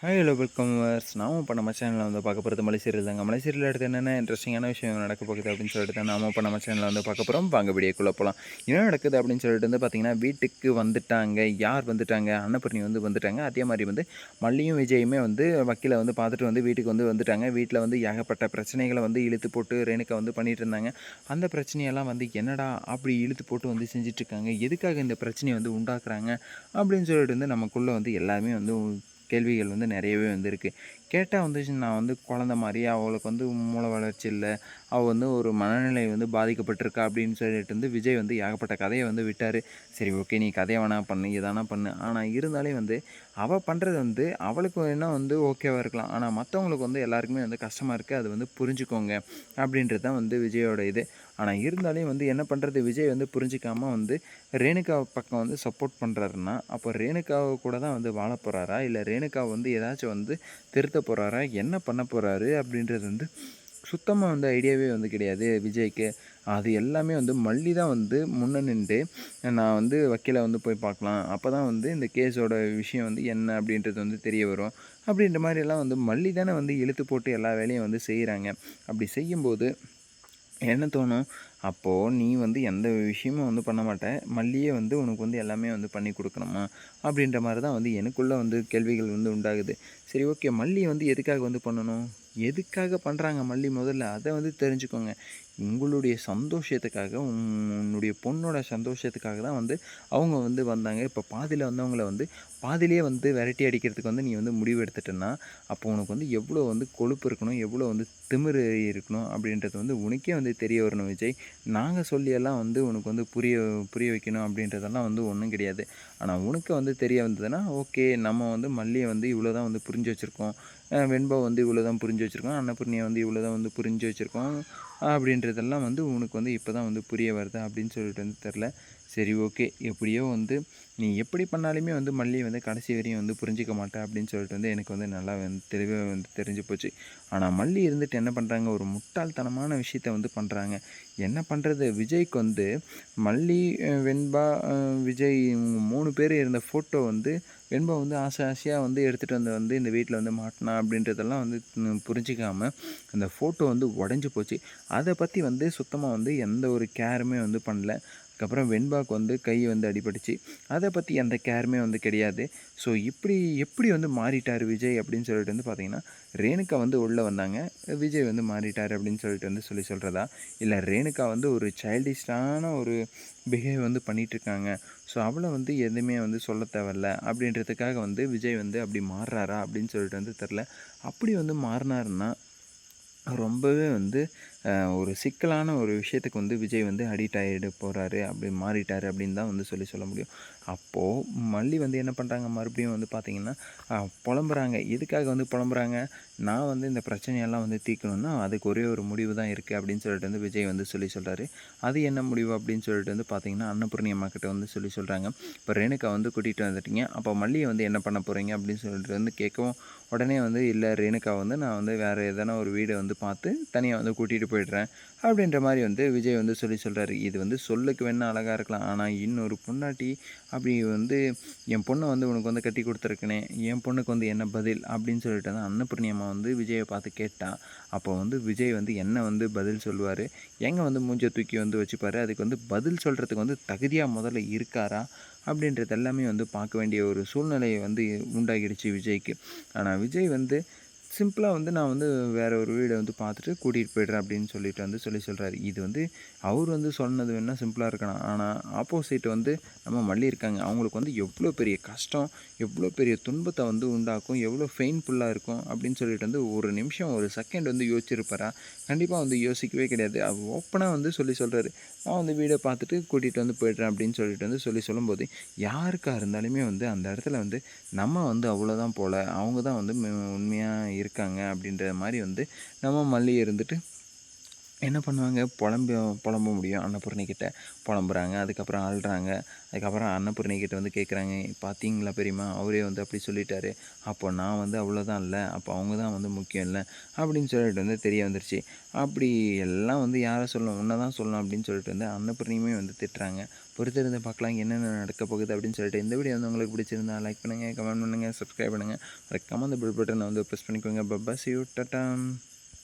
Hi hello welcome verse நாம இப்போ நம்ம சேனலில் வந்து பார்க்க போகிறது மலைசீரியல் தாங்க மலைசீரியல் எடுத்து என்னென்ன இன்ட்ரெஸ்டிங்கான விஷயம் நடக்க போகுது அப்படின்னு சொல்லிட்டு தான் நாம இப்போ நம்ம சேனலில் வந்து பார்க்க போகிறோம் வாங்க வீடியோக்குள்ளே போகலாம் என்ன நடக்குது அப்படின்னு சொல்லிட்டு வந்து பார்த்திங்கன்னா வீட்டுக்கு வந்துட்டாங்க. யார் வந்துட்டாங்க? அன்னபூர்ணி வந்து வந்துட்டாங்க. அதே மாதிரி வந்து மல்லியும் விஜயுமே வந்து வக்கீலை வந்து பார்த்துட்டு வந்து வீட்டுக்கு வந்து வந்துட்டாங்க. வீட்டில் வந்து ஏகப்பட்ட பிரச்சனைகளை வந்து இழுத்து போட்டு ரேணுக்கா வந்து பண்ணிட்டு இருந்தாங்க. அந்த பிரச்சனையெல்லாம் வந்து என்னடா அப்படி இழுத்து போட்டு வந்து செஞ்சிட்ருக்காங்க எதுக்காக இந்த பிரச்சனையை வந்து உண்டாக்குறாங்க? அப்படின்னு சொல்லிட்டு வந்து நமக்குள்ளே வந்து எல்லாமே வந்து கேள்விகள் வந்து நிறையவே வந்து இருக்குது கேட்டால் வந்து நான் வந்து குழந்த மாதிரி அவளுக்கு வந்து மூளை வளர்ச்சி இல்லை. அவள் வந்து ஒரு மனநிலை வந்து பாதிக்கப்பட்டிருக்கா அப்படின்னு சொல்லிட்டு வந்து விஜய் வந்து ஏகப்பட்ட கதையை வந்து விட்டார். சரி ஓகே நீ கதையை வேணா பண்ணு எதானா பண்ணு. ஆனால் இருந்தாலே வந்து அவள் பண்ணுறது வந்து அவளுக்கு வேணால் வந்து ஓகேவாக இருக்கலாம். ஆனால் மற்றவங்களுக்கு வந்து எல்லாருக்குமே வந்து கஷ்டமாக இருக்குது அது வந்து புரிஞ்சுக்கோங்க அப்படின்றது தான் வந்து விஜயோட இது. ஆனால் இருந்தாலும் வந்து என்ன பண்ணுறது விஜய் வந்து புரிஞ்சிக்காமல் வந்து ரேணுகா பக்கம் வந்து சப்போர்ட் பண்ணுறாருன்னா அப்போ ரேணுகாவை கூட தான் வந்து வாழ போகிறாரா இல்லை ரேணுகா வந்து ஏதாச்சும் வந்து திருத்த போகிறாரா என்ன பண்ண போகிறாரு அப்படின்றது வந்து சுத்தமாக வந்து ஐடியாவே வந்து கிடையாது. விஜய்க்கு. அது எல்லாமே வந்து மல்லி தான் வந்து முன்ன நின்று நான் வந்து வக்கீலை வந்து போய் பார்க்கலாம். அப்போ தான் வந்து இந்த கேஸோட விஷயம் வந்து என்ன அப்படின்றது வந்து தெரிய வரும். அப்படின்ற மாதிரியெல்லாம் வந்து மல்லி தானே வந்து இழுத்து போட்டு எல்லா வேலையும் வந்து செய்கிறாங்க அப்படி செய்யும்போது என்ன தோணும்? அப்போது நீ வந்து எந்த விஷயமும் வந்து பண்ண மாட்டேன் மல்லியே வந்து உனக்கு வந்து எல்லாமே வந்து பண்ணி கொடுக்கணுமா? அப்படின்ற மாதிரி தான் வந்து எனக்குள்ளே வந்து கேள்விகள் வந்து உண்டாகுது. சரி ஓகே. மல்லி வந்து எதுக்காக வந்து பண்ணணும்? எதுக்காக பண்ணுறாங்க மல்லி முதல்ல? அதை வந்து தெரிஞ்சுக்கோங்க. உங்களுடைய சந்தோஷத்துக்காக உன்னுடைய பொண்ணோட சந்தோஷத்துக்காக தான் வந்து அவங்க வந்து வந்தாங்க. இப்போ பாதியில் வந்தவங்கள வந்து பாதியிலே வந்து வெரைட்டி அடிக்கிறதுக்கு வந்து நீ வந்து முடிவு எடுத்துட்டேன்னா அப்போ உனக்கு வந்து எவ்வளோ வந்து கொழுப்பு இருக்கணும்? எவ்வளோ வந்து திமிரு இருக்கணும்? அப்படின்றது வந்து உனக்கே வந்து தெரிய வரணும் விஜய். நாங்கள் சொல்லியெல்லாம் வந்து உனக்கு வந்து புரிய புரிய வைக்கணும் அப்படின்றதெல்லாம் வந்து ஒன்றும் கிடையாது. ஆனால் உனக்கு வந்து தெரிய வந்ததுன்னா ஓகே நம்ம வந்து மல்லியை வந்து இவ்வளோ தான் வந்து புரிஞ்சு வச்சுருக்கோம். வெண்பா வந்து இவ்வளோ தான் புரிஞ்சு வச்சுருக்கோம். அன்னபூர்ணியை வந்து இவ்வளோ தான் வந்து புரிஞ்சு வச்சுருக்கோம். அப்படின்றதெல்லாம் வந்து உனக்கு வந்து இப்போ தான் வந்து புரிய வருது அப்படின்னு சொல்லிட்டு வந்து தெரில சரி ஓகே. எப்படியோ வந்து நீ எப்படி பண்ணாலுமே வந்து மல்லி வந்து கடைசி வரையும் வந்து புரிஞ்சிக்க மாட்டேன் அப்படின்னு சொல்லிட்டு வந்து எனக்கு வந்து நல்லா வந்து தெளிவாக வந்து தெரிஞ்சு போச்சு. ஆனால் மல்லி இருந்துட்டு என்ன பண்ணுறாங்க ஒரு முட்டாள்தனமான விஷயத்த வந்து பண்ணுறாங்க என்ன பண்ணுறது விஜய்க்கு வந்து மல்லி வெண்பா விஜய் மூணு பேர் இருந்த ஃபோட்டோ வந்து வெண்பா வந்து ஆசை ஆசையாக வந்து எடுத்துகிட்டு வந்து வந்து இந்த வீட்டில் வந்து மாட்டினா அப்படின்றதெல்லாம் வந்து புரிஞ்சிக்காமல் அந்த ஃபோட்டோ வந்து உடஞ்சி போச்சு. அதை பற்றி வந்து சுத்தமாக வந்து எந்த ஒரு கேருமே வந்து பண்ணல. அதுக்கப்புறம் வெண்பாக்கு வந்து கை வந்து அடிபட்டுச்சு. அதை பற்றி எந்த கேருமே வந்து கிடையாது. ஸோ இப்படி எப்படி வந்து மாறிட்டார் விஜய் அப்படின்னு சொல்லிட்டு வந்து பார்த்தீங்கன்னா ரேணுகா வந்து உள்ளே வந்தாங்க. விஜய் வந்து மாறிட்டார் அப்படின்னு சொல்லிட்டு வந்து சொல்லி சொல்கிறதா இல்லை ரேணுகா வந்து ஒரு சைல்டிஷ்டான ஒரு பிஹேவ் வந்து பண்ணிகிட்ருக்காங்க ஸோ அவளை வந்து எதுவுமே வந்து சொல்ல தேவையில்ல. அப்படின்றதுக்காக வந்து விஜய் வந்து அப்படி மாறுறாரா அப்படின்னு சொல்லிட்டு வந்து தெரில அப்படி வந்து மாறினாருன்னா ரொம்பவே வந்து ஒரு சிக்கலான ஒரு விஷயத்துக்கு வந்து விஜய் வந்து அடிக்ட் ஆகிட்டு போகிறாரு அப்படி மாறிட்டார் அப்படின்னு தான் வந்து சொல்லி சொல்ல முடியும். அப்போது மல்லி வந்து என்ன பண்ணுறாங்க மறுபடியும் வந்து பார்த்திங்கன்னா புலம்புறாங்க. எதுக்காக வந்து புலம்புறாங்க? நான் வந்து இந்த பிரச்சனையெல்லாம் வந்து தீர்க்கணும்னா அதுக்கு ஒரே ஒரு முடிவு தான் இருக்குது அப்படின்னு சொல்லிட்டு வந்து விஜய் வந்து சொல்லி சொல்கிறாரு அது என்ன முடிவு அப்படின்னு சொல்லிட்டு வந்து பார்த்திங்கன்னா அன்னபூர்ணி அம்மா கிட்ட வந்து சொல்லி சொல்கிறாங்க இப்போ ரேணுக்கா வந்து கூட்டிகிட்டு வந்துட்டீங்க. அப்போ மல்லியை வந்து என்ன பண்ண போகிறீங்க அப்படின்னு சொல்லிட்டு வந்து கேட்கவும் உடனே வந்து இல்லை ரேணுகா வந்து நான் வந்து வேறு எதனா ஒரு வீடை வந்து பார்த்து தனியாக வந்து கூட்டிகிட்டு போயிடுறேன். அப்படின்ற மாதிரி வந்து விஜய் வந்து சொல்லி சொல்கிறாரு இது வந்து சொல்லுக்கு வேணால் அழகாக இருக்கலாம். ஆனால் இன்னொரு பொண்ணாட்டி அப்படி வந்து என் பொண்ணை வந்து உனக்கு வந்து கட்டி கொடுத்துருக்கனே என் பொண்ணுக்கு வந்து என்ன பதில்? அப்படின்னு சொல்லிட்டு தான் அன்னபூர்ணி அம்மா வந்து விஜயை பார்த்து கேட்டான் அப்போ வந்து விஜய் வந்து என்ன வந்து பதில் சொல்லுவார்? எங்கே வந்து மூஞ்சை தூக்கி வந்து வச்சுப்பார்? அதுக்கு வந்து பதில் சொல்கிறதுக்கு வந்து தகுதியாக முதல்ல இருக்காரா? அப்படின்றது எல்லாமே வந்து பார்க்க வேண்டிய ஒரு சூழ்நிலையை வந்து உண்டாகிடுச்சு விஜய்க்கு. ஆனால் விஜய் வந்து சிம்பிளாக வந்து நான் வந்து வேறு ஒரு வீடை வந்து பார்த்துட்டு கூட்டிகிட்டு போய்ட்றேன் அப்படின்னு சொல்லிட்டு வந்து சொல்லி சொல்கிறாரு இது வந்து அவர் வந்து சொன்னது வேணால் சிம்பிளாக இருக்கணும் ஆனால் ஆப்போசிட் வந்து நம்ம மல்லி இருக்காங்க. அவங்களுக்கு வந்து எவ்வளோ பெரிய கஷ்டம் எவ்வளோ பெரிய துன்பத்தை வந்து உண்டாக்கும் எவ்வளோ ஃபெயின்ஃபுல்லாக இருக்கும் அப்படின்னு சொல்லிட்டு வந்து ஒரு நிமிஷம் ஒரு செகண்ட் வந்து யோசிச்சிருப்பாரா? கண்டிப்பாக வந்து யோசிக்கவே கிடையாது. அவர் ஓப்பனாக வந்து சொல்லி சொல்கிறாரு நான் வந்து வீடை பார்த்துட்டு கூட்டிகிட்டு வந்து போய்ட்றேன் அப்படின்னு சொல்லிட்டு வந்து சொல்லி சொல்லும்போது யாருக்காக இருந்தாலுமே வந்து அந்த இடத்துல வந்து நம்ம வந்து அவ்வளோதான் போல். அவங்க தான் வந்து உண்மையாக இருக்காங்க அப்படின்ற மாதிரி வந்து நம்ம மல்லி இருந்துட்டு என்ன பண்ணுவாங்க? புலம்பி புலம்ப முடியும் அன்னபூர்ணிக்கிட்ட புலம்புறாங்க. அதுக்கப்புறம் ஆள்றாங்க அதுக்கப்புறம் அன்னபூர்ணிக்கிட்ட வந்து கேட்குறாங்க பார்த்தீங்களா பெரியம்மா? அவரே வந்து அப்படி சொல்லிட்டாரு. அப்போ நான் வந்து அவ்வளோதான் இல்லை. அப்போ அவங்க தான் வந்து முக்கியம் இல்லை. அப்படின்னு சொல்லிட்டு வந்து தெரிய வந்துருச்சு. அப்படி எல்லாம் வந்து யாரை சொல்லணும்? உன்னை தான் சொல்லணும் அப்படின்னு சொல்லிட்டு வந்து அன்னபூர்ணியுமே வந்து திட்டுறாங்க. பொறுத்திருந்து பார்க்கலாம் என்னென்ன நடக்க போகுது அப்படின்னு சொல்லிட்டு இந்த வீடியோ வந்து உங்களுக்கு பிடிச்சிருந்தா லைக் பண்ணுங்கள் கமெண்ட் பண்ணுங்கள் சப்ஸ்கிரைப் பண்ணுங்கள் மறக்காம அந்த பில் பட்டனை வந்து ப்ரெஸ் பண்ணிக்கோங்க. Papa C you டட்டாம்